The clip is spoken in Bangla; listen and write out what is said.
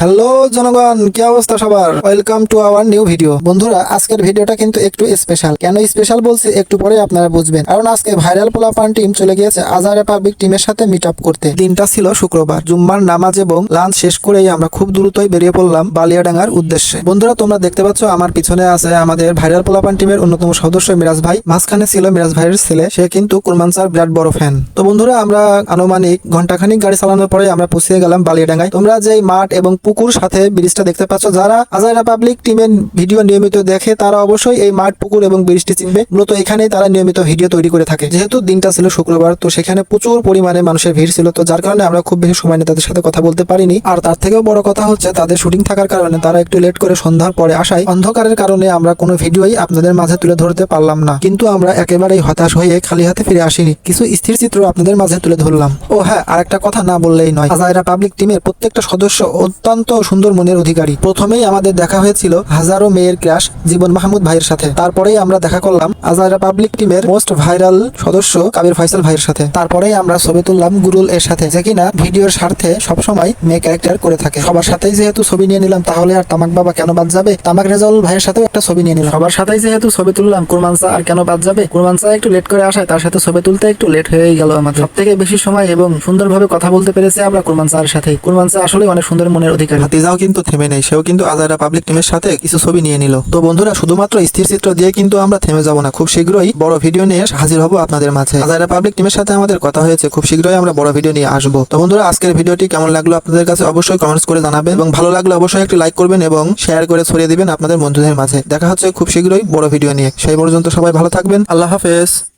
হ্যালো জনগণ, কি অবস্থা সবার? Welcome to our new video বন্ধুরা, আজকের ভিডিওটা কিন্তু একটু স্পেশাল কেন স্পেশাল বলছি একটু পরে আপনারা বুঝবেন। কারণ আজকে ভাইরাল পোলাপান টিম চলে গিয়েছে আজহার পাবলিক টিমের সাথে মিট আপ করতে। দিনটা ছিল শুক্রবার। জুম্মার নামাজ এবং লাঞ্চ শেষ করেই আমরা খুব দ্রুতই বেরিয়ে পড়লাম বালিয়াডাঙ্গার উদ্দেশ্যে। বন্ধুরা, তোমরা দেখতে পাচ্ছ আমার পিছনে আছে আমাদের ভাইরাল পোলাপান টিমের অন্যতম সদস্য মিরাজ ভাই। মাঝখানে ছিল মিরাজ ভাইয়ের ছেলে। সে কিন্তু কুরমান স্যার বিরাট বড় ফ্যান তো বন্ধুরা, আমরা আনুমানিক ঘন্টাখানিক গাড়ি চালানোর পরে আমরা পৌঁছে গেলাম বালিয়াডাঙ্গায়। তোমরা যে মাঠ এবং পুকুর সাথে ব্রিজটা দেখতে পাচ্ছ। যারা আজাইরা পাবলিক টিমের ভিডিও নিয়মিত দেখে, তারা অবশ্যই এই মাঠ, পুকুর এবং ব্রিজটি চিনবে। মূলত এখানেই তারা নিয়মিত ভিডিও তৈরি করে থাকে। যেহেতু দিনটা ছিল শুক্রবার, তো সেখানে প্রচুর পরিমাণে মানুষের ভিড় ছিল। তো যার কারণে আমরা খুব বেশি সময় নিয়ে তাদের সাথে কথা বলতে পারিনি। আর তার থেকেও বড় কথা হচ্ছে, তাদের শুটিং থাকার কারণে তারা একটু লেট করে সন্ধ্যার পরে আসায়। অন্ধকারের কারণে আমরা কোনো ভিডিওই আপনাদের মাঝে তুলে ধরতে পারলাম না। কিন্তু আমরা একেবারেই হতাশ হয়ে খালি হাতে ফিরে আসিনি। কিছু স্থির চিত্র আপনাদের মাঝে তুলে ধরলাম। ও হ্যাঁ আরেকটা কথা না বললেই নয়। আজাইরা পাবলিক টিমের প্রত্যেকটা সদস্য অত্যন্ত সুন্দর মনের অধিকারী। প্রথমেই আমাদের দেখা হয়েছিল হাজারো মেয়ের ক্রাশ জীবন মাহমুদ ভাইয়ের সাথে। তারপরেই আমরা দেখা করলাম আজাইরা পাবলিক টিমের মোস্ট ভাইরাল সদস্য কাবির ফয়সাল ভাইয়ের সাথে। তারপরেই আমরা ছবি তুললাম গুরুল এর সাথে, যে কিনা ভিডিওর স্বার্থে সবসময় মেয়ে ক্যারেক্টার করে থাকে। সবার সাথেই যেহেতু ছবি নিয়ে নিলাম, তাহলে আর তামাক বাবা কেন বাদ যাবে? তামাক রেজাউল ভাইয়ের সাথেও একটা ছবি নিয়ে নিলাম। সবার সাথেই যেহেতু ছবি তুললাম কুরমানসা আর কেন বাদ যাবে? কুরমানসা একটু লেট করে আসায় তার সাথে ছবি তুলতে একটু লেট হয়ে গেল আমাদের। সব থেকে বেশি সময় এবং সুন্দরভাবে কথা বলতে পেরেছে আমরা কুরমান স্যারের সাথে কুরমান স্যার আসলে অনেক সুন্দর মনের অধিকারী। হাতিজাও কিন্তু থেমে নেই, সেও কিন্তু আজারা পাবলিক টিমের সাথে কিছু ছবি নিয়ে নিল। তো বন্ধুরা, শুধুমাত্র স্থির চিত্র দিয়ে কিন্তু আমরা থেমে যাব না। খুব শীঘ্রই বড় ভিডিও নিয়ে হাজির হব আপনাদের মাঝে। আজারা পাবলিক টিমের সাথে আমাদের কথা হয়েছে, খুব শীঘ্রই আমরা বড় ভিডিও নিয়ে আসব। তো বন্ধুরা, আজকের ভিডিওটি কেমন লাগল আপনাদের কাছে অবশ্যই কমেন্টস করে জানাবেন এবং ভালো লাগলে অবশ্যই একটি লাইক করবেন এবং শেয়ার করে ছড়িয়ে দিবেন আপনাদের বন্ধুদের মাঝে। দেখা হচ্ছে খুব শীঘ্রই বড় ভিডিও নিয়ে। সেই পর্যন্ত সবাই ভালো থাকবেন। আল্লাহ হাফেজ।